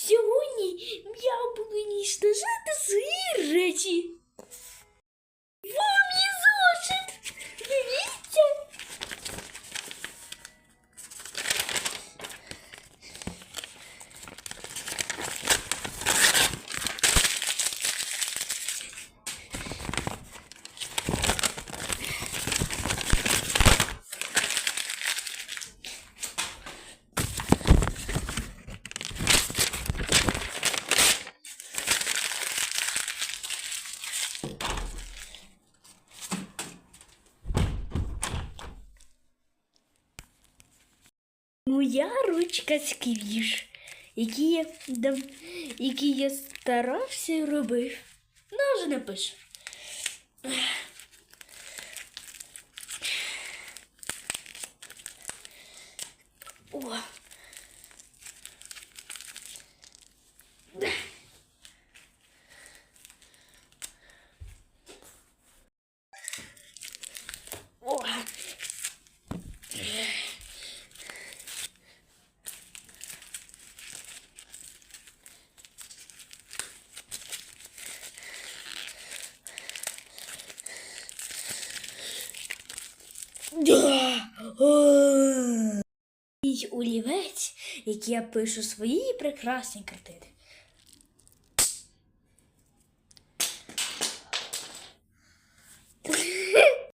Сьогодні я буду ніштожати Моя ручка сквіш, який я, дав, який я старався і робив. Ну, вже не пише. О. Мій олівець, який я пишу свої прекрасні картини.